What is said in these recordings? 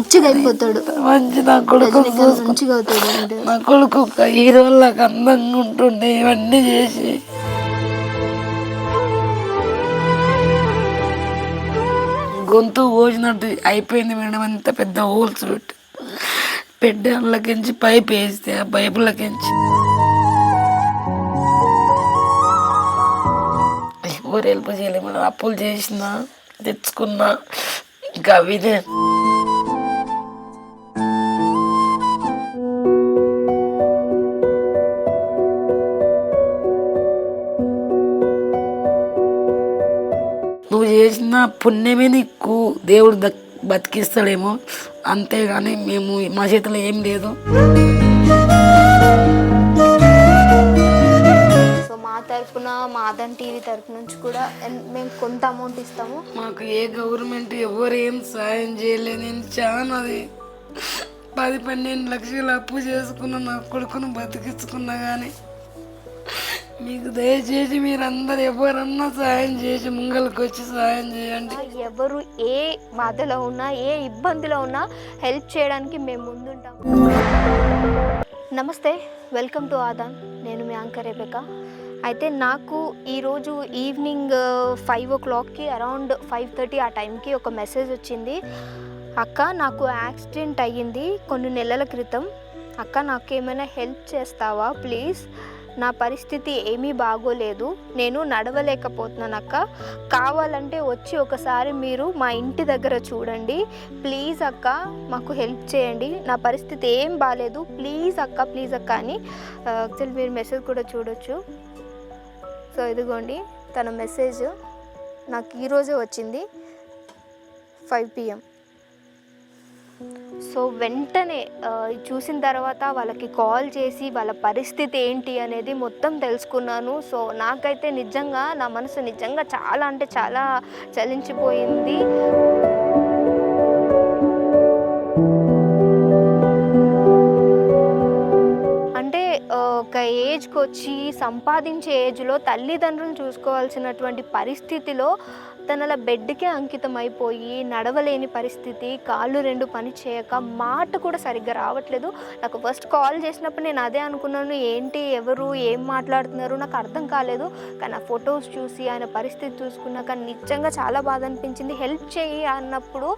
మంచిగా అయిపోతాడు. మంచి నా కొడుకు మంచిగా అవుతాడు నా కొడుకు ఒక హీరోలాగా అందంగా ఉంటుండే ఇవన్నీ చేసి. గొంతు కోసినట్టు అయిపోయింది మేడం అంత పెద్ద హోల్స్ పెట్టి. పెట్టేళ్ళకించి పైప్ వేస్తే ఆ పైపులకించి. ఎవరు హెల్ప్ చేయలేదు మేడం అప్పులు చేసిన తెచ్చుకున్నా ఇంకా అవిదే. చేసిన పుణ్యమే నీకు దేవుడు దక్ బతికిస్తాడేమో. అంతేగాని మేము మా చేతిలో ఏం లేదు. సో మా తరపున మా ఆదన్ టీవీ తరపు నుంచి కూడా ఎన్- మేము కొంత అమౌంట్ ఇస్తాము. మాకు ఏ గవర్నమెంట్ ఎవరు ఏం సాయం చేయలేదు నేను చాలా అది. పది పన్నెండు లక్షలు అప్పు చేసుకున్న నా కొడుకును బతికించుకున్నా కానీ మీకు దయచేసి మీరందరూ ఎవరన్నా సాయం చేసి ముంగలకు వచ్చి సాయం చేయండి. ఎవరు ఏ బాధలో ఉన్నా ఏ ఇబ్బందిలో ఉన్నా హెల్ప్ చేయడానికి మేము ముందుంటాము నమస్తే వెల్కమ్ టు ఆదాన్. నేను మీ యాంకర్ రేబెక. అయితే నాకు ఈరోజు ఈవినింగ్ ఫైవ్ ఓ క్లాక్కి అరౌండ్ ఫైవ్ థర్టీ ఆ టైంకి ఒక మెసేజ్ వచ్చింది. అక్క నాకు యాక్సిడెంట్ అయ్యింది కొన్ని నెలల క్రితం. అక్క నాకు ఏమైనా హెల్ప్ చేస్తావా ప్లీజ్? నా పరిస్థితి ఏమీ బాగోలేదు. నేను నడవలేకపోతున్నానక్క. కావాలంటే వచ్చి ఒకసారి మీరు మా ఇంటి దగ్గర చూడండి. ప్లీజ్ అక్క మాకు హెల్ప్ చేయండి. నా పరిస్థితి ఏం బాగాలేదు ప్లీజ్ అక్క ప్లీజ్ అక్క అని యాక్చువల్ మీరు మెసేజ్ కూడా చూడొచ్చు. సో ఇదిగోండి తన మెసేజ్ నాకు ఈరోజే వచ్చింది. ఫైవ్ పిఎం సో వెంటనే చూసిన తర్వాత వాళ్ళకి కాల్ చేసి వాళ్ళ పరిస్థితి ఏంటి అనేది మొత్తం తెలుసుకున్నాను. సో నాకైతే నిజంగా నా మనసు నిజంగా చాలా అంటే చాలా చలించిపోయింది. అంటే ఒక ఏజ్కి వచ్చి సంపాదించే ఏజ్లో తల్లిదండ్రులు చూసుకోవాల్సినటువంటి పరిస్థితిలో తనల బెడ్కే అంకితం అయిపోయి నడవలేని పరిస్థితి కాళ్ళు రెండు పని చేయక మాట కూడా సరిగ్గా రావట్లేదు. నాకు ఫస్ట్ కాల్ చేసినప్పుడు నేను అదే అనుకున్నాను ఏంటి ఎవరు ఏం మాట్లాడుతున్నారు నాకు అర్థం కాలేదు. కానీ ఆ ఫొటోస్ చూసి ఆయన పరిస్థితి చూసుకున్నాక నిజంగా చాలా బాధ అనిపించింది. హెల్ప్ చేయి అన్నప్పుడు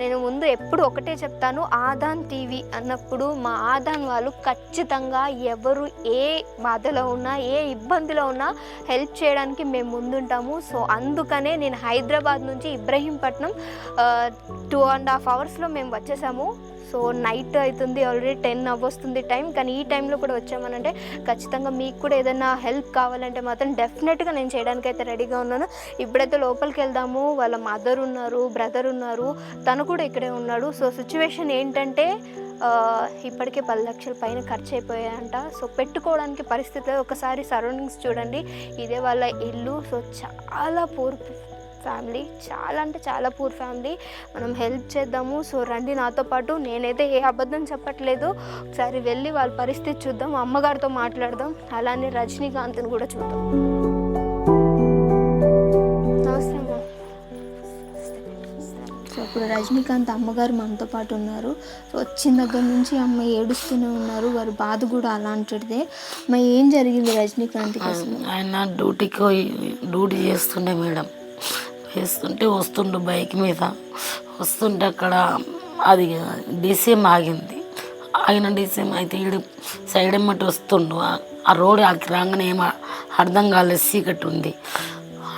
నేను ముందు ఎప్పుడు ఒకటే చెప్తాను ఆదాన్ టీవీ అన్నప్పుడు మా ఆదాన్ వాళ్ళు ఖచ్చితంగా ఎవరు ఏ బాధలో ఉన్నా ఏ ఇబ్బందిలో ఉన్నా హెల్ప్ చేయడానికి మేము ముందుంటాము. సో అందుకనే నేను హై హైదరాబాద్ నుంచి ఇబ్రహీంపట్నం టూ అండ్ హాఫ్ అవర్స్లో మేము వచ్చేసాము. సో నైట్ అవుతుంది ఆల్రెడీ టెన్ అవ్వస్తుంది టైం కానీ ఈ టైంలో కూడా వచ్చామనంటే ఖచ్చితంగా మీకు కూడా ఏదైనా హెల్ప్ కావాలంటే మాత్రం డెఫినెట్గా నేను చేయడానికి అయితే రెడీగా ఉన్నాను. ఇప్పుడైతే లోపలికి వెళ్దాము వాళ్ళ మదర్ ఉన్నారు బ్రదర్ ఉన్నారు తను కూడా ఇక్కడే ఉన్నాడు. సో సిచ్యువేషన్ ఏంటంటే ఇప్పటికే పది లక్షల పైన ఖర్చు అయిపోయాయంట. సో పెట్టుకోవడానికి పరిస్థితి ఒకసారి సరౌండింగ్స్ చూడండి. ఇదే వాళ్ళ ఇల్లు. సో చాలా పూర్ ఫ్యామిలీ. చాలా అంటే చాలా పూర్ ఫ్యామిలీ. మనం హెల్ప్ చేద్దాము. సో రండి నాతో పాటు. నేనైతే ఏ అబద్ధం చెప్పట్లేదు. ఒకసారి వెళ్ళి వాళ్ళ పరిస్థితి చూద్దాం. అమ్మగారితో మాట్లాడదాం. అలానే రజనీకాంత్ని కూడా చూద్దాం. నమస్తే అమ్మ. సో ఇప్పుడు రజనీకాంత్ అమ్మగారు మనతో పాటు ఉన్నారు. సో వచ్చిన దగ్గర నుంచి అమ్మ ఏడుస్తూనే ఉన్నారు. వారి బాధ కూడా అలాంటిదే. అమ్మ ఏం జరిగింది రజనీకాంత్కి అసలు? ఆయన డ్యూటీకి పోయి డ్యూటీ చేస్తుండే మేడం. వేస్తుంటే వస్తుండు బైక్ మీద. వస్తుంటే అక్కడ అది డిసిఎం ఆగింది. ఆగిన డిసిఎం అయితే ఈడు సైడ్ ఎమ్మటి వస్తుండు. ఆ- రోడ్ అక్కడికి రాగానే ఏం అర్థం కాలేదు చీకటి ఉంది.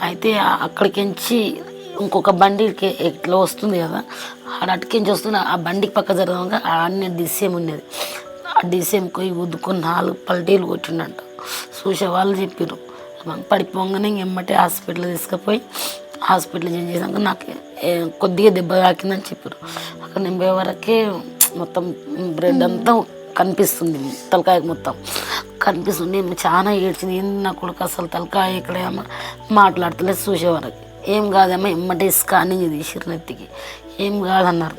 అయితే అక్కడికించి ఇంకొక బండికి ఎట్లా వస్తుంది కదా ఆడ అటుకించి వస్తుంది ఆ బండికి పక్క జరగగా ఆడనే డిసిఎం ఉన్నది. ఆ డిసిఎం పోయి ఉద్దుకొని నాలుగు పల్టీలు కొట్టిండంట. చూసే వాళ్ళు చెప్పారు పడిపోగానే ఇంక ఎమ్మటే హాస్పిటల్ తీసుకుపోయి హాస్పిటల్ చేంజ్ చేసాక నాకు కొద్దిగా దెబ్బ తాకిందని చెప్పారు అక్కడ నేను పోయే వరకే మొత్తం బ్రెడ్ అంతా కనిపిస్తుంది తలకాయ మొత్తం. కనిపిస్తుంది. నేను చాలా ఏడ్చింది. ఏంది నా కొడుకు అసలు తలకాయ ఇక్కడ మాట్లాడతలేదు చూసేవారికి. ఏం కాదమ్మా ఎమ్మటే స్కానింగ్ తీసిరు నెత్తికి. ఏం కాదన్నారు.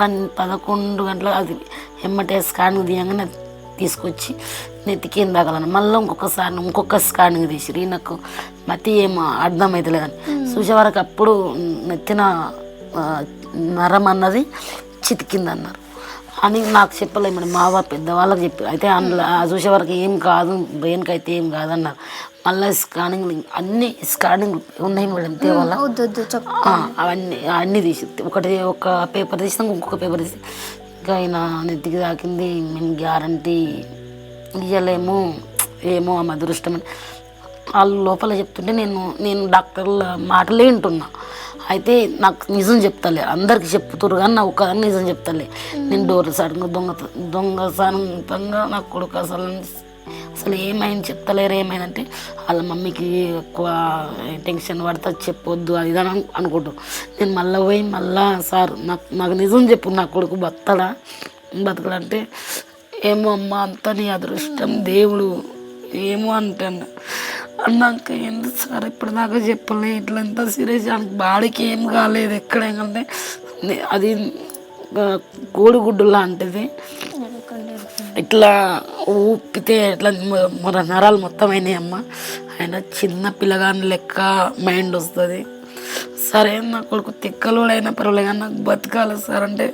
పన్ పదకొండు గంటలకు అది ఎమ్మటే స్కానింగ్ తీయంగానే తీసుకొచ్చి నెత్తికి తాగాలని మళ్ళీ ఇంకొకసారి ఇంకొక స్కానింగ్ తీసిరు. నాకు మతి ఏం అర్థమవుతలేదని చూసే వరకు అప్పుడు నెత్తిన నరం అన్నది చితికింది అన్నారు అని నాకు చెప్పలే మేడం మా వా పెద్దవాళ్ళకి చెప్పి. అయితే అందులో చూసే వరకు ఏం కాదు బ్రెయిన్కి అయితే ఏం కాదన్నారు. మళ్ళీ స్కానింగ్ అన్ని స్కానింగ్ ఉన్నాయి మేడం ఆ, అవన్నీ అన్నీ తీసి. ఒకటి ఒక పేపర్ తీసినాక ఇంకొక పేపర్ తీసి. ఇంకా ఆయన నెత్తికి తాకింది మేము గ్యారంటీ ఇయ్యలేము ఏమో ఆ అదృష్టం అని. వాళ్ళు లోపల చెప్తుంటే నేను నేను డాక్టర్ల మాటలే వింటున్నా. అయితే నాకు నిజం చెప్తలే అందరికి చెప్తురు కానీ నా ఒక నిజం చెప్తలే. నేను డోర్ సడన్గా దొంగ దొంగసానంతంగా నా కొడుకు అసలు అసలు ఏమైంది చెప్తలేరు ఏమైందంటే వాళ్ళ మమ్మీకి ఎక్కువ టెన్షన్ పడితే చెప్పొద్దు అది ఇది అని అనుకుంటాం నేను మళ్ళీ పోయి మళ్ళా సార్ నాకు నాకు నిజం చెప్పు నా కొడుకు బతడా బతకడంటే ఏమో అమ్మ అంత నీ అదృష్టం. దేవుడు ఏమో అంటాను అన్నాక ఏంది సార్ ఇప్పుడు దాకా చెప్పలే ఇట్లా ఎంత సీరియస్ బాడీకి ఏం కాలేదు ఎక్కడ ఏంటంటే అది కోడిగుడ్డు లాంటిది. ఇట్లా ఊపితే ఇట్లా మన నరాలు మొత్తం అయినాయి అమ్మ. ఆయన చిన్న పిల్లగాని లెక్క మైండ్ వస్తుంది. సరే నా కొడుకు తిక్కలు అయినా పర్వాలేదు కానీ నాకు బతకాలి సార్ అంటే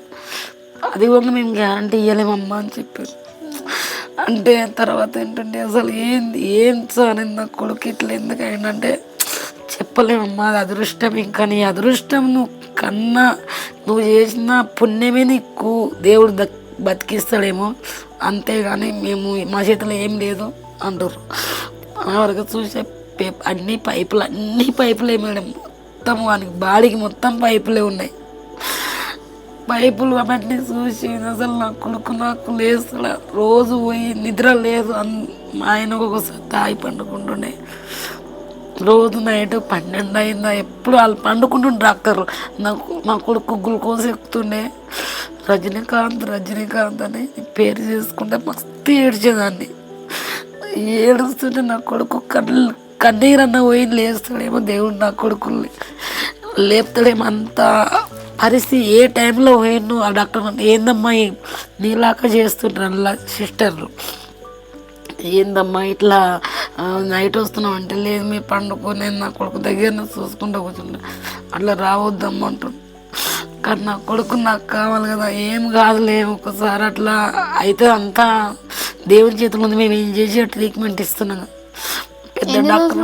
అది కూడా మేము గ్యారంటీ ఇవ్వలేమమ్మా అని చెప్పారు. అంటే తర్వాత ఏంటంటే అసలు ఏంది? ఏం సార్ నా కొడుకు ఇట్లా ఎందుకు అయిందంటే చెప్పలేమమ్మా అది అదృష్టం. ఇంకా నీ అదృష్టం నువ్వు కన్నా నువ్వు చేసిన పుణ్యమే నీకు. దేవుడు దక్ బతికిస్తాడేమో. అంతేగాని మేము మా చేతిలో ఏం లేదు అంటారు ఆ వరకు చూసే పే- అన్ని పైపులు అన్ని పైపులే మేడం. మొత్తం వానికి బాడీకి మొత్తం పైపులే ఉన్నాయి. పైపులు అవన్నీ చూసి అసలు నా కొడుకు నాకు లేస్తాడు. రోజు పోయి నిద్ర లేదు. అన్ మా ఆయన ఒక్కొక్కసారి తాగి పండుకుంటుండే. రోజు నైట్ పన్నెండు అయిందా. ఎప్పుడు వాళ్ళు పండుకుంటుండే డాక్టర్ నాకు మా కొడుకు గ్లూకోజ్ ఎక్కుతుండే. రజనీకాంత్ రజనీకాంత్ అని పేరు చేసుకుంటే మస్తు ఏడ్చేదాన్ని. ఏడుస్తుంటే నా కొడుకు కళ్ళు కన్నీరన్న పోయి లేస్తాడేమో దేవుడు నా కొడుకుల్ని. లేపుతాడేమో అంతా పరిస్థితి ఏ టైంలో పోయినో ఆ డాక్టర్ ఏందమ్మా నీలాక చేస్తుంటారు సిస్టర్లు ఏందమ్మా ఇట్లా నైట్ వస్తున్నాం అంటే లేదు మీ పండుకో నేను నా కొడుకు దగ్గర చూసుకుంటూ కూర్చుంటా. అట్లా రావద్దమ్మా అంటుంది కానీ నా కొడుకు నాకు కావాలి కదా ఏం కాదులే ఒకసారి అట్లా అయితే అంతా దేవుని చేతులు ఉంది మేము ఏం చేసి ట్రీట్మెంట్ ఇస్తున్నాం. పెద్ద డాక్టర్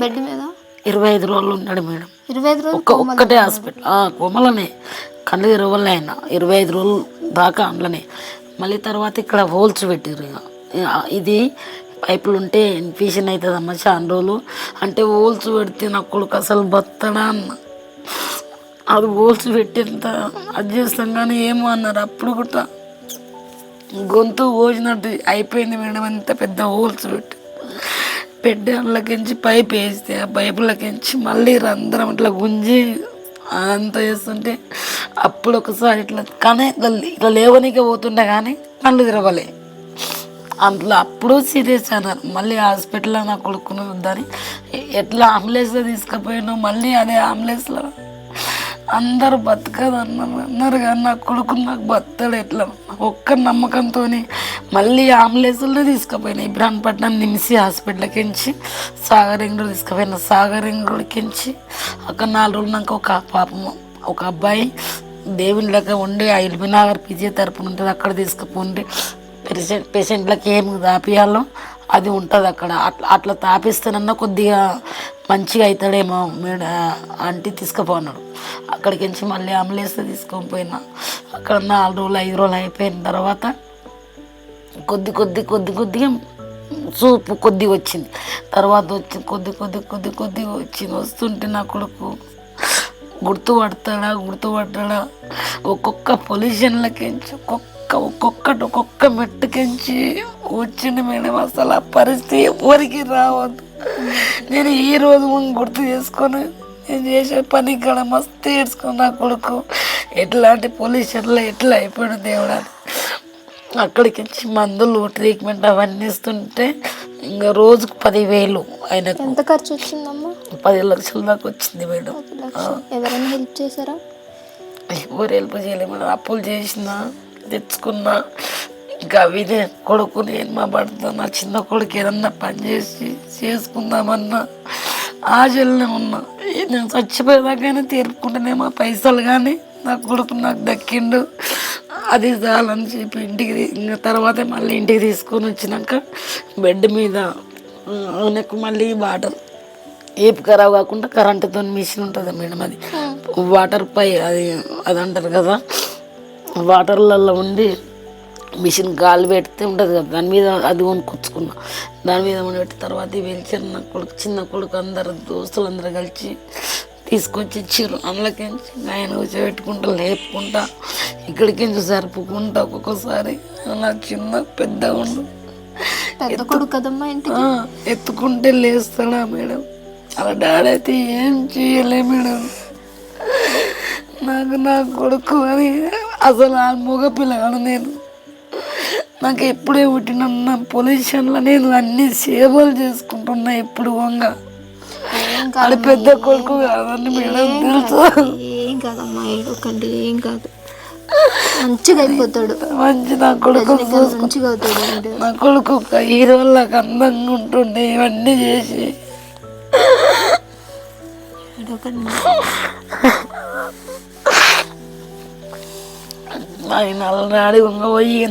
బెడ్ మీద? ఇరవై ఐదు రోజులు ఉన్నాడు మేడం. ఇరవై ఐదు రోజులు ఒక్క ఒక్కటే హాస్పిటల్. ఆ, కోమలనే. కళ్ళు తెరవలే ఆయన. ఇరవై ఐదు రోజులు దాకా అందులోనే మళ్ళీ తర్వాత ఇక్కడ హోల్స్ పెట్టారు ఇక. ఇది పైపులు ఉంటే ఇన్ఫెక్షన్ అవుతుందమ్మా చాలా రోజులు. అంటే హోల్స్ పెడితే నా కొడుకు అసలు బతడా అన్న. అది హోల్స్ పెట్టేంత అది చేస్తాం కానీ ఏమో అన్నారు. అప్పుడు కూడా గొంతు పోసినట్టు అయిపోయింది మేడం. అంత పెద్ద హోల్స్ పెట్టి. పెట్టి పైప్ వేస్తే ఆ పైపులకించి మళ్ళీ రంధ్రం ఇట్లా గుంజి అంతా చేస్తుంటే అప్పుడు ఒకసారి ఇట్లా కానీ ఇట్లా ఇట్లా లేవనికే పోతుండే కానీ కళ్ళు తిరగలే. అందులో అప్పుడు సీరియస్ అన్నారు మళ్ళీ హాస్పిటల్లో నా కొడుకుని వద్దని ఎట్లా అంబులెన్స్లో తీసుకుపోయాను మళ్ళీ అదే అంబులెన్స్లో అందరూ బతకదు అన్నారు అన్నారు కానీ నా కొడుకు నాకు బతడు ఎట్లా? ఒక్క నమ్మకంతో మళ్ళీ అంబులెన్స్లో తీసుకుపోయినా. ఇబ్రాహీంపట్నం నిమిసి హాస్పిటల్కి ఎంచి సాగరింగుడు తీసుకుపోయిన. సాగరింగుడికి ఎంచి అక్కడ నాలుగు రోజులు నాకు ఒక పాపం ఒక అబ్బాయి దేవుని లెక్క ఉండి ఆ ఇల్బినగర్ పిజే తరపున ఉంటుంది అక్కడ తీసుకుపోండి. పేషెంట్ పేషెంట్లకి ఏం దాపియాలో అది ఉంటుంది అక్కడ. అట్లా అట్లా తాపిస్తేనన్నా కొద్దిగా మంచిగా అవుతాడేమో మేడ అంటే తీసుకుపోన్నాడు అక్కడికి నుంచి మళ్ళీ అంబులెన్స్ తీసుకొని పోయినా. అక్కడ నాలుగు రోజులు ఐదు రోజులు అయిపోయిన తర్వాత కొద్ది కొద్ది కొద్ది కొద్దిగా చూపు కొద్దిగా వచ్చింది. తర్వాత వచ్చి కొద్ది కొద్ది కొద్ది కొద్దిగా వచ్చింది వస్తుంటే నా కొడుకు గుర్తుపడతాడా గుర్తుపడతాడా ఒక్కొక్క పొల్యూషన్లకి ఒక్కొక్క ఒక్కొక్కటి ఒక్కొక్క మెట్టుకించి వచ్చింది మేడం అసలు ఆ పరిస్థితి ఎవరికి రావద్దు. నేను ఈ రోజు ముందు గుర్తు చేసుకొని నేను చేసే పని ఇక్కడ మస్తు ఏడ్చుకుని నా కొడుకు. ఎట్లాంటి పొజిషన్లో ఎట్లా అయిపోయాడు దేవుడా. అక్కడికి వచ్చి మందులు ట్రీట్మెంట్ అవన్నీ ఇస్తుంటే ఇంకా రోజుకు పదివేలు ఆయనకు. ఎంత ఖర్చు వచ్చిందమ్మా? పది లక్షల దాకా వచ్చింది మేడం. ఎవరైనా హెల్ప్ చేశారా? ఎవరు హెల్ప్ చేయలేదు మేడం. అప్పులు చేసిన తెచ్చుకున్నా. ఇంకా అవి నేను కొడుకు నేను మా భర్త నా చిన్న కొడుకు ఏదన్నా పని చేసి చేసుకుందామన్నా ఆశలనే ఉన్నా. నేను చచ్చిపోయేదాకైనా తీర్పుకుంటేనేమో పైసలు కానీ నా కొడుకు నాకు దక్కిండు. అది చాలని చెప్పి ఇంటికి ఇంకా తర్వాత మళ్ళీ ఇంటికి తీసుకొని వచ్చినాక బెడ్ మీద ఆయనకు మళ్ళీ వాటర్ ఏపు ఖరాబ్ కాకుండా కరెంటుతో మిషన్ ఉంటుంది మేడం అది. వాటర్ పై అది అది అంటారు కదా. వాటర్లలో ఉండి మిషన్ గాలి పెడితే ఉంటుంది కదా దాని మీద అది కొనుక్కొచ్చుకున్నా. దాని మీద పెట్టి తర్వాత వెలిచారు నా కొడుకు చిన్న కొడుకు అందరు దోస్తులు అందరూ కలిసి తీసుకొచ్చి ఇచ్చారు అందులోకి ఆయన కూర్చోబెట్టుకుంటా లేపుకుంటా ఇక్కడికి జరుపుకుంటా ఒక్కొక్కసారి నా చిన్న పెద్ద ఉండు. ఎత్తుకుంటే లేస్తాడా మేడం? అలా డాడీ అయితే ఏం చేయలే మేడం. నాకు నా కొడుకు అని అసలు ఆ మగ పిల్లగాడు నేను. నాకు ఎప్పుడే పుట్టినన్న పొజిషన్లో నేను అన్ని సేవలు చేసుకుంటున్నా ఎప్పుడు వంగ. ఏం అది పెద్ద కొడుకు కాదని మేడం తెలుసు? ఏం కాదమ్మా ఏడవకండి ఏం కాదు. మంచిగా అయిపోతాడు. మంచి నా కొడుకు మంచిగా అవుతాడు. నా కొడుకు ఒక హీరోలాగా అందంగా ఉంటుండే ఇవన్నీ చేసి. ఆయన అలనాడి ఉంగ పోయి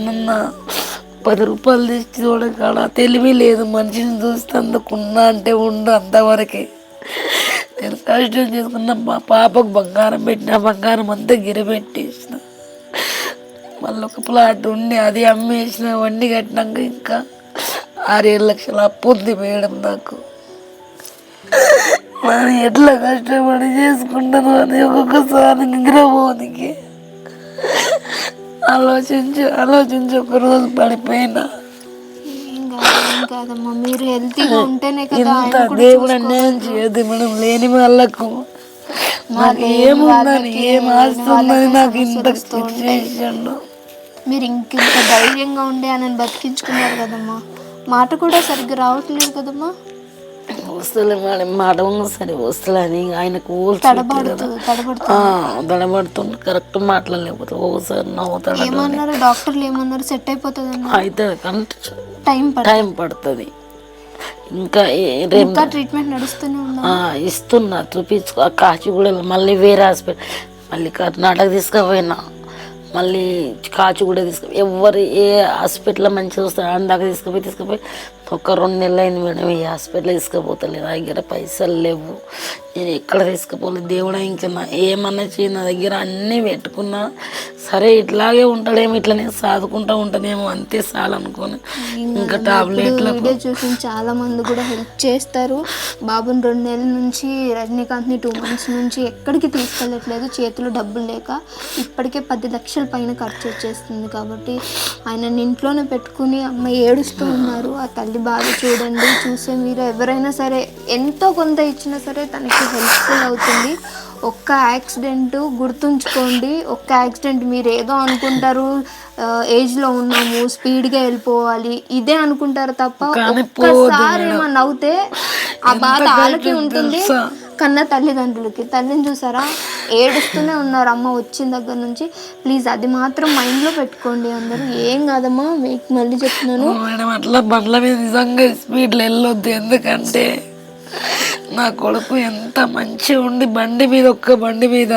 పది రూపాయలు తెచ్చి చూడకాడ తెలివి లేదు. మనిషిని చూస్తే అందుకున్నా అంటే ఉండు అంతవరకే. నేను కష్టం చేసుకున్న మా పాపకు బంగారం పెట్టిన బంగారం అంతా గిరబెట్టేసిన మళ్ళీ ఒక ప్లాట్ ఉండి అది అమ్మేసిన వండి కట్టినాక ఇంకా ఆరేడు లక్షల అప్పు ఉంది మేడం నాకు. మరి ఎట్లా కష్టపడి చేసుకుంటాను అని ఒక్కొక్కసారి నిద్రపోనికి ఆలోచించి ఆలోచించి ఒక రోజు పడిపోయినా. కాదమ్మా మీరు హెల్తీగా ఉంటేనే కదా ఇంత ఆయన దేవుడు అన్యాయం చేయదు మనం లేని వాళ్ళకు. నాకు ఏముందని ఏం ఆస్తి ఉందని నాకు ఇంత చేసిండు మీరు ఇంకింత ధైర్యంగా ఉండి ఆయనను బతికించుకున్నారు కదమ్మా. మాట కూడా సరిగ్గా రావట్లేదు కదమ్మా. వస్తలే మేడం మాట ఉన్న సరే వస్తలేని ఆయనకు తడబడుతూ తడబడుతూ. దడబడుతుంటే కరెక్ట్ మాట్లాడలేకపోతే ఓసారి నవ్వుతాడు ఏమన్నారు? డాక్టర్లు ఏమన్నారు? సెట్ అయిపోతుందన్న అయితే టైం టైం పడుతుంది. ఇంకా ఇంకా ట్రీట్మెంట్ నడుస్తూనే ఇస్తున్నా చూపించుకో. ఆ కాచిగూడ మళ్ళీ వేరే హాస్పిటల్ మళ్ళీ కర్ణాటక తీసుకుపోయినా. మళ్ళీ కాచిగూడ తీసుకు ఎవరు ఏ హాస్పిటల్ మంచిగా వస్తారు అందాక తీసుకుపోయి తీసుకుపోయి ఒక రెండు నెలలు అయింది మేడం ఈ హాస్పిటల్ తీసుకుపోతలేదు నా దగ్గర పైసలు లేవు. నేను ఎక్కడ తీసుకుపోలేదు దేవుడా ఇంకా నా ఏమన్నా చేయి నా దగ్గర అన్నీ పెట్టుకున్నా సరే ఇట్లాగే ఉంటాడేమో ఇట్లనే సాదుకుంటా ఉంటానేమో అంతే చాలనుకోని ఇంకా టాబ్లెట్లకు వీడియో చూసి చాలా మంది కూడా హెల్ప్ చేస్తారు. బాబుని రెండు నెలల నుంచి రజనీకాంత్ని టూ మంత్స్ నుంచి ఎక్కడికి తీసుకెళ్ళట్లేదు. చేతిలో డబ్బులు లేక ఇప్పటికే పది లక్షల పైన ఖర్చు వచ్చేస్తుంది కాబట్టి ఆయన ఇంట్లోనే పెట్టుకుని అమ్మ ఏడుస్తూ ఉన్నారు. ఆ తల్లి బాధ చూడండి చూసే మీరు ఎవరైనా సరే ఎంతో కొంత ఇచ్చినా సరే తనకి హెల్ప్ఫుల్ అవుతుంది. ఒక్క యాక్సిడెంట్ గుర్తుంచుకోండి. ఒక్క యాక్సిడెంట్ మీరు ఏదో అనుకుంటారు ఏజ్లో ఉన్నాము స్పీడ్గా వెళ్ళిపోవాలి ఇదే అనుకుంటారు తప్ప ఒక్కసారి ఏమన్నా అవుతే ఆ బాధ వాళ్ళకి ఉంటుంది. కన్న తల్లిదండ్రులకి. తల్లిని చూసారా? ఏడుస్తూనే ఉన్నారు. అమ్మ వచ్చిన దగ్గర నుంచి. ప్లీజ్ అది మాత్రం మైండ్లో పెట్టుకోండి అందరూ. ఏం కాదమ్మా? మీకు మళ్ళీ చెప్తున్నాను. అట్లా బండ్ల మీద నిజంగా స్పీడ్లో వెళ్ళొద్దు. ఎందుకంటే నా కొడుకు ఎంత మంచిగా ఉండి బండి మీద ఒక్క బండి మీద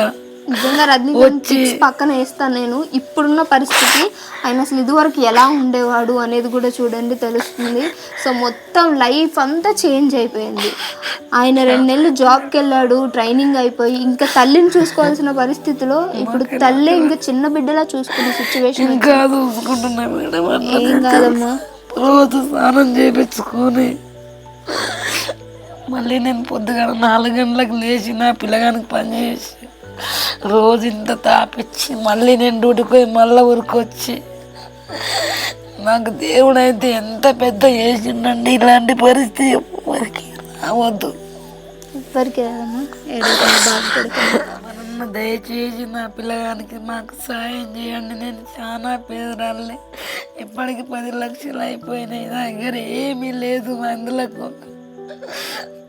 నిజంగా రజనీకాంత్ పిక్స్ పక్కన వేస్తాను నేను. ఇప్పుడున్న పరిస్థితి ఆయన అసలు ఇదివరకు ఎలా ఉండేవాడు అనేది కూడా చూడండి తెలుస్తుంది. సో మొత్తం లైఫ్ అంతా చేంజ్ అయిపోయింది. ఆయన రెండు నెలలు జాబ్కి వెళ్ళాడు ట్రైనింగ్ అయిపోయి ఇంకా తల్లిని చూసుకోవాల్సిన పరిస్థితిలో ఇప్పుడు తల్లే ఇంకా చిన్న బిడ్డలా చూసుకునే సిచ్యువేషన్ మేడం అట్లా ఏం కాదమ్మా? రోజు స్నానం చేయించుకొని మళ్ళీ నేను పొద్దుగా నాలుగు గంటలకు లేచి నా పిల్లగానికి పని చేసి రోజు ఇంత తాపిచ్చి మళ్ళీ నేను డ్యూటీకి పోయి మళ్ళీ ఊరికొచ్చి. నాకు దేవుడు అయితే ఎంత పెద్ద చేసిండండి ఇలాంటి పరిస్థితి ఎవరికి రావద్దు. ఎవరికి రాదమ్మా? దయచేసి నా పిల్లగానికి మాకు సాయం చేయండి. నేను చాలా పేదరాలే ఇప్పటికి పది లక్షలు అయిపోయినాయి. నా దగ్గర ఏమీ లేదు అందులకు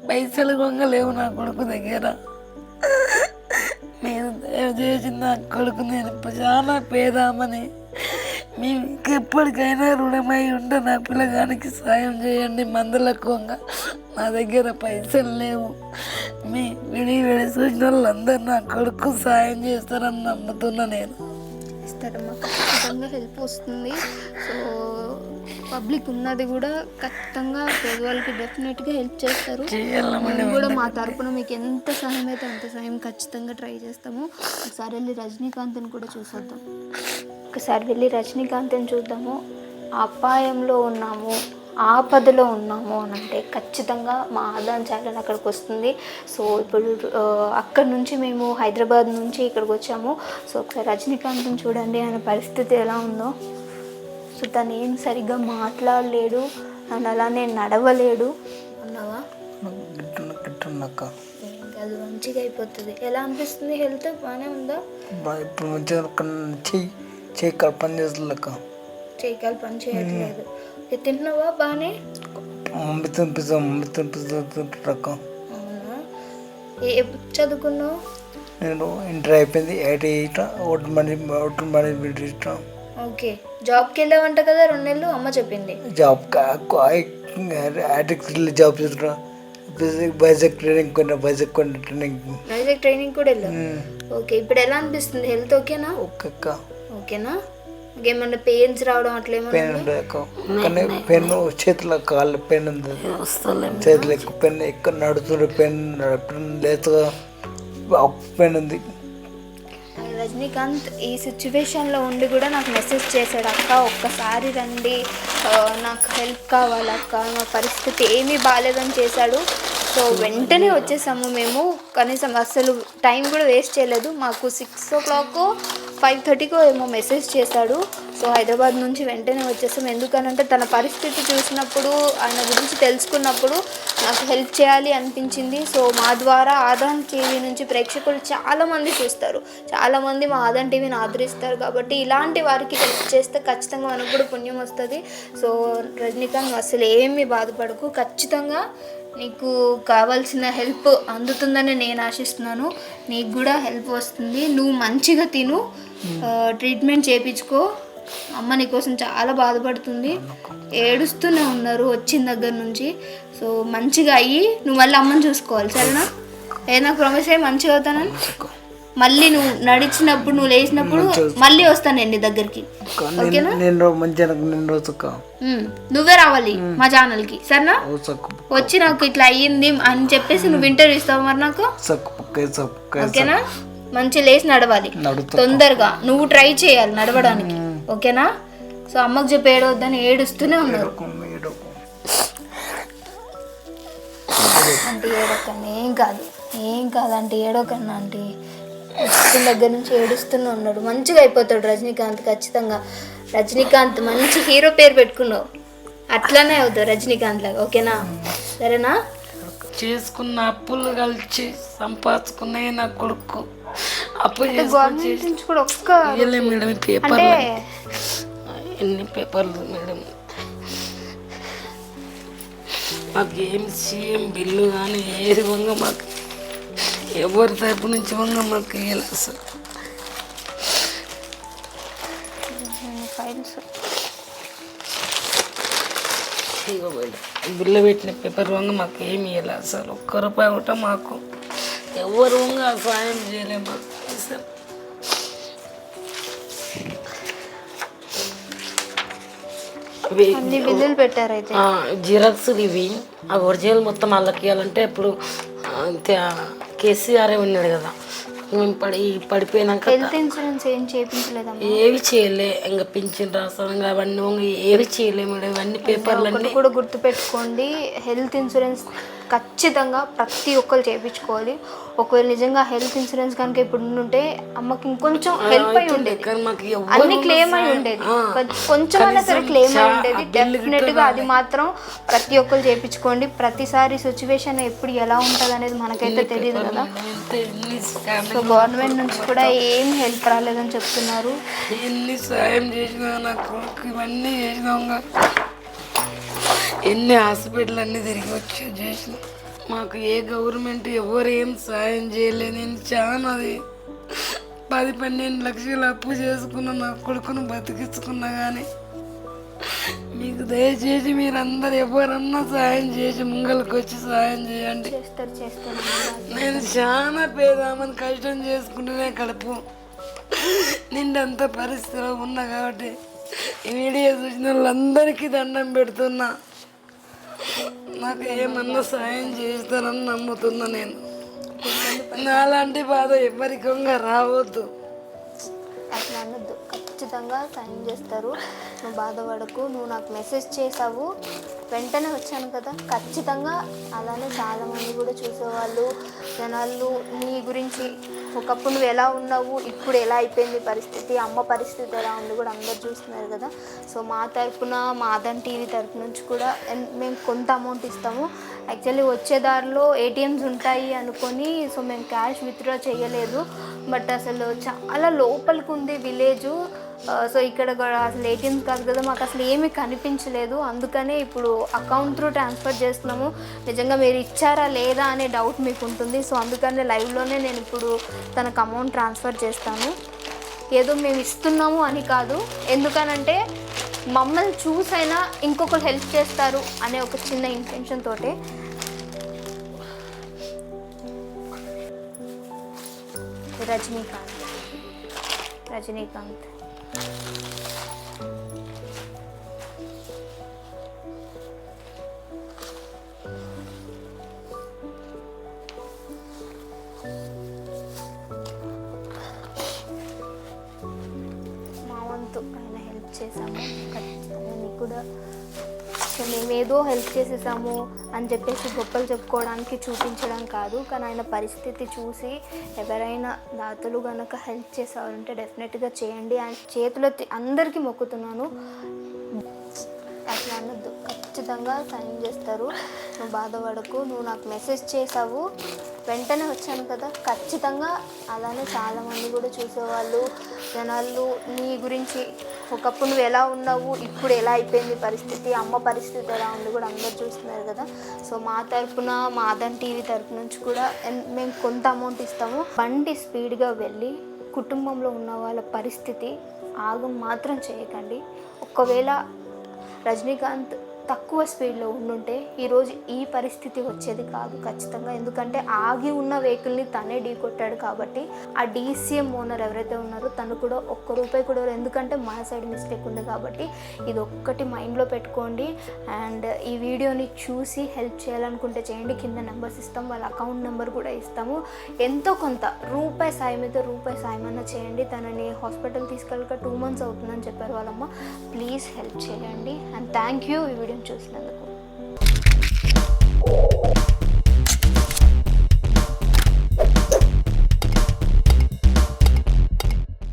పైసలు కొంగలేవు నా కొడుకు దగ్గర. నేను దయచేసి నా కొడుకు నేను చాలా పేదామని. మేము ఇంకెప్పటికైనా రుణమై ఉంటే నా పిల్లగానికి సాయం చేయండి మందులకు నా దగ్గర పైసలు లేవు. మీ విడి విడి సూచనలు అందరు నా కొడుకు సాయం చేస్తారని నమ్ముతున్నా నేను. ఇస్తారమ్మా ఖచ్చితంగా హెల్ప్ వస్తుంది. సో పబ్లిక్ ఉన్నది కూడా ఖచ్చితంగా పేదవాళ్ళకి డెఫినెట్గా హెల్ప్ చేస్తారు. మేము కూడా మా తరపున మీకు ఎంత సహాయం అయితే అంత సహాయం ఖచ్చితంగా ట్రై చేస్తాము. ఒకసారి వెళ్ళి రజనీకాంత్ని కూడా చూసొద్దాం. ఒకసారి వెళ్ళి రజనీకాంత్ని చూద్దాము. అపాయంలో ఉన్నాము. ఆపదలో ఉన్నాము అని అంటే ఖచ్చితంగా మా ఆదాయం ఛానల్ అక్కడికి వస్తుంది. సో ఇప్పుడు అక్కడి నుంచి మేము హైదరాబాద్ నుంచి ఇక్కడికి వచ్చాము. సో ఒకసారి రజనీకాంత్ని చూడండి ఆయన పరిస్థితి ఎలా ఉందో. సో తను ఏం సరిగ్గా మాట్లాడలేడు అండ్ అలానే నడవలేడు. అన్నావా? కాదు మంచిగా అయిపోతుంది. ఎలా అనిపిస్తుంది? హెల్త్ బాగానే ఉందా? ఇప్పుడు చెయ్యి చెయ్యి కాడ పని చేస్తుందక్క చేయకాలు పని చేయట్లేదు. తింటున్నావా బాగానే తినిపిస్తాం ఏ చదువుకున్నావు? నేను ఇంటర్ అయిపోయింది ఓకే. జాబ్కి వెళ్ళావంట కదా రెండు నెలలు అమ్మ చెప్పింది. జాబ్ జాబ్ చేస్తున్నా. బైజెక్ ట్రైనింగ్ కొన్నా కొన్న ట్రైనింగ్. వైజాగ్ ట్రైనింగ్ కూడా వెళ్ళావు? ఓకే. ఇప్పుడు ఎలా అనిపిస్తుంది? హెల్త్ ఓకేనా? ఒక్కొక్క ఓకేనా? ఇంకేమన్నా పెయిన్స్ రావడం అట్లా ఏమన్నా పెయిన్ ఉంటుంది అక్క కానీ పెన్ చేతిలో కాళ్ళు పెయిన్ ఉంది. చేతిలో ఎక్కువ పెన్ ఎక్కువ నడుతుండే పెన్ నడపడం లేతగా పెన్ ఉంది. రజనీకాంత్ ఈ సిచ్యువేషన్లో ఉండి కూడా నాకు మెసేజ్ చేశాడు అక్క ఒక్కసారి రండి. నాకు హెల్ప్ కావాలి అక్క. నా పరిస్థితి ఏమీ బాగాలేదని చేశాడు. సో వెంటనే వచ్చేసాము మేము. కనీసం అసలు టైం కూడా వేస్ట్ చేయలేదు. మాకు సిక్స్ ఓ క్లాక్ ఫైవ్ థర్టీకో ఏమో మెసేజ్ చేశాడు. సో హైదరాబాద్ నుంచి వెంటనే వచ్చేసాం. ఎందుకనంటే తన పరిస్థితి చూసినప్పుడు ఆయన గురించి తెలుసుకున్నప్పుడు నాకు హెల్ప్ చేయాలి అనిపించింది. సో మా ద్వారా ఆదాన్ టీవీ నుంచి ప్రేక్షకులు చాలామంది చూస్తారు. చాలామంది మా ఆదాన్ టీవీని ఆదరిస్తారు కాబట్టి ఇలాంటి వారికి హెల్ప్ చేస్తే ఖచ్చితంగా మనకు కూడా పుణ్యం వస్తుంది. సో రజనీకాంత్ అసలు ఏమీ బాధపడకు. ఖచ్చితంగా నీకు కావాల్సిన హెల్ప్ అందుతుందని నేను ఆశిస్తున్నాను. నీకు కూడా హెల్ప్ వస్తుంది. నువ్వు మంచిగా తిను. ట్రీట్మెంట్ చేయించుకో అమ్మ నీ కోసం చాలా బాధపడుతుంది. ఏడుస్తూనే ఉన్నారు వచ్చిన దగ్గర నుంచి. సో మంచిగా అయ్యి నువ్వు మళ్ళీ అమ్మని చూసుకోవాలి సరేనా? ఏ నాకు ప్రామిస్ అయ్యి మంచిగా అవుతానని? మళ్ళీ నువ్వు నడిచినప్పుడు నువ్వు లేచినప్పుడు మళ్ళీ వస్తాను నేను నీ దగ్గరికి. ఓకేనా? నువ్వే రావాలి మా ఛానల్కి సరేనా? సక్కు వచ్చి నాకు ఇట్లా అయ్యింది అని చెప్పేసి నువ్వు ఇంటర్వ్యూ ఇస్తావు మరి నాకు? ఓకేనా? మంచి లేచి నడవాలి. తొందరగా. నువ్వు ట్రై చేయాలి నడవడానికి. ఓకేనా? సో అమ్మకు చెప్పి ఏడవద్దని ఏడుస్తూనే ఉన్నారు. అంటే ఏడవకండి ఏం కాదు. ఏం కాదు అంటే ఏడవకన్నా అంటే వచ్చిన దగ్గర నుంచి ఏడుస్తూనే ఉన్నాడు. మంచిగా అయిపోతాడు రజనీకాంత్ ఖచ్చితంగా. రజనీకాంత్ మంచి హీరో పేరు పెట్టుకున్నావు. అట్లానే అవుతావు రజనీకాంత్ లాగా. ఓకేనా? సరేనా? చేసుకున్న అప్పులు కలిసి సంపాదించుకున్నాయి నా కొడుకు. అప్పు గవర్నమెంట్ నుంచి కూడా ఒక్క మేడం ఈ పేపర్ అంటే ఎన్ని పేపర్లు మేడం? మాకు ఏం సీఎం బిల్లు కానీ ఏది వంగ మాకు ఎవరి తరపు నుంచి వంగ మాకు ఇవ్వాలి అసలు. ఫైల్స్ ఇగో బిల్లు పెట్టిన పేపర్ వంగ మాకు ఏమి ఇవ్వాలి అసలు. ఒక్క రూపాయి కూడా మాకు ఎవరు వంగ సాయం చేయలే మాకు. అసలు అవి అన్ని బిల్లులు పెట్టారు అయితే. ఆ, జిరాక్స్లు ఇవి. ఆ ఒరిజినల్ మొత్తం వాళ్ళకి ఇవ్వాలంటే ఇప్పుడు అంతే కేసీఆర్ ఉన్నాడు కదా. మేము పడి పడిపోయినాక హెల్త్ ఇన్సూరెన్స్ ఏం చేయించలేదమ్మా ఏవి చేయలే. ఇంకా పింఛన్ రాస్తాం అవన్నీ ఏవి చేయలే మేడం. ఇవన్నీ పేపర్లు కూడా గుర్తుపెట్టుకోండి. హెల్త్ ఇన్సూరెన్స్ ఖచ్చితంగా ప్రతి ఒక్కరు చేయించుకోవాలి. ఒకవేళ నిజంగా హెల్త్ ఇన్సూరెన్స్ కనుక ఇప్పుడు ఉంటే అమ్మకి ఇంకొంచెం హెల్ప్ అయి ఉండేది. అన్ని క్లెయిమ్ అయి ఉండేది. కొం- కొంచెమైనా సరే క్లెయిమ్ అయి ఉండేది. డెఫినెట్గా అది మాత్రం ప్రతి ఒక్కరు చేయించుకోండి. ప్రతిసారి సిచ్యువేషన్ ఎప్పుడు ఎలా ఉంటుంది అనేది మనకైతే తెలియదు కదా. సో గవర్నమెంట్ నుంచి కూడా ఏం హెల్ప్ రాలేదని చెప్తున్నారు. ఎన్ని సాయం చేసినా నా కొడుకు ఇవన్నీ చేసినాం ఎన్ని హాస్పిటల్ అన్నీ తిరిగి వచ్చి చేసిన మాకు ఏ గవర్నమెంట్ ఎవరు ఏం సాయం చేయలేదు నేను చాలా అది. పది పన్నెండు లక్షలు అప్పు చేసుకున్న నా కొడుకును బతికించుకున్నా కానీ మీకు దయచేసి మీరందరు ఎవరన్నా సాయం చేసి ముంగలకు వచ్చి సాయం చేయండి. నేను చాలా పేదామని కష్టం చేసుకుంటూనే కడుపు నిండంత పరిస్థితిలో ఉన్నా కాబట్టి ఈ వీడియో చూసిన వాళ్ళందరికీ దండం పెడుతున్నా. నాకు ఏమన్నా సాయం చేస్తానని నమ్ముతున్నా నేను. నాలాంటి బాధ ఎవరికంగా రావద్దు. అట్లా అనొద్దు. ఖచ్చితంగా సాయం చేస్తారు. నువ్వు బాధపడకు నువ్వు నాకు మెసేజ్ చేసావు. వెంటనే వచ్చాను కదా. ఖచ్చితంగా అలానే చాలామంది కూడా చూసేవాళ్ళు. జనాలు నీ గురించి ఒకప్పుడు నువ్వు ఎలా ఉన్నావు ఇప్పుడు ఎలా అయిపోయింది పరిస్థితి అమ్మ పరిస్థితి ఎలా ఉంది కూడా అందరు చూస్తున్నారు కదా. సో మా తరపున మా అదన్ టీవీ తరపు నుంచి కూడా మేము కొంత అమౌంట్ ఇస్తాము. యాక్చువల్లీ వచ్చే దారిలో ఏటీఎమ్స్ ఉంటాయి అనుకొని సో మేము క్యాష్ విత్డ్రా చేయలేదు. బట్ అసలు చాలా లోపలికి ఉంది విలేజ్ సో ఇక్కడ కూడా అసలు ఏటీఎం కాదు కదా మాకు అసలు ఏమీ కనిపించలేదు. అందుకనే ఇప్పుడు అకౌంట్ త్రూ ట్రాన్స్ఫర్ చేస్తున్నాము. నిజంగా మీరు ఇచ్చారా లేదా అనే డౌట్ మీకు ఉంటుంది. సో అందుకనే లైవ్లోనే నేను ఇప్పుడు తనకు అమౌంట్ ట్రాన్స్ఫర్ చేస్తాను. ఏదో మేము ఇస్తున్నాము అని కాదు. ఎందుకనంటే మమ్మల్ని చూసైనా ఇంకొకరు హెల్ప్ చేస్తారు అనే ఒక చిన్న ఇంటెన్షన్ తోటే. రజనీకాంత్. రజనీకాంత్. మా వంతు ఆయన హెల్ప్ చేశాము. ఖచ్చితంగా నీకు కూడా సో మేమేదో హెల్ప్ చేసేసాము అని చెప్పేసి గొప్పలు చెప్పుకోవడానికి చూపించడం కాదు. కానీ ఆయన పరిస్థితి చూసి ఎవరైనా దాతలు కనుక హెల్ప్ చేసేవారంటే డెఫినెట్గా చేయండి. ఆయన చేతిలో అందరికీ మొక్కుతున్నాను. అట్లా అనొద్దు. ఖచ్చితంగా సైన్ చేస్తారు. నువ్వు బాధపడకు నువ్వు నాకు మెసేజ్ చేసావు. వెంటనే వచ్చాను కదా. ఖచ్చితంగా అలానే చాలామంది కూడా చూసేవాళ్ళు. జనాలు నీ గురించి ఒకప్పుడు నువ్వు ఎలా ఉన్నావు ఇప్పుడు ఎలా అయిపోయింది పరిస్థితి అమ్మ పరిస్థితి ఎలా ఉంది కూడా అందరు చూస్తున్నారు కదా. సో మా తరపున మా అదన్ టీవీ తరపు నుంచి కూడా మేము కొంత అమౌంట్ ఇస్తాము. బండి స్పీడ్గా వెళ్ళి కుటుంబంలో ఉన్న వాళ్ళ పరిస్థితి ఆగం మాత్రం చేయకండి. ఒకవేళ రజనీకాంత్ తక్కువ స్పీడ్లో ఉండుంటే ఈరోజు ఈ పరిస్థితి వచ్చేది కాదు ఖచ్చితంగా. ఎందుకంటే ఆగి ఉన్న వెహికల్ని తనే ఢీ కొట్టాడు కాబట్టి ఆ డీసీఎం ఓనర్ ఎవరైతే ఉన్నారో తను కూడా ఒక్క రూపాయి కూడా ఎందుకంటే మా సైడ్ మిస్టేక్ ఉంది కాబట్టి ఇది ఒక్కటి మైండ్లో పెట్టుకోండి. అండ్ ఈ వీడియోని చూసి హెల్ప్ చేయాలనుకుంటే చేయండి. కింద నెంబర్స్ ఇస్తాం వాళ్ళ అకౌంట్ నెంబర్ కూడా ఇస్తాము. ఎంతో కొంత రూపాయి సాయం అయితే రూపాయి సాయం అన్న చేయండి. తనని హాస్పిటల్ తీసుకెళ్ళక టూ మంత్స్ అవుతుందని చెప్పారు వాళ్ళమ్మ. ప్లీజ్ హెల్ప్ చేయండి. And thank you. ఈ వీడియోని చూసినందుకు.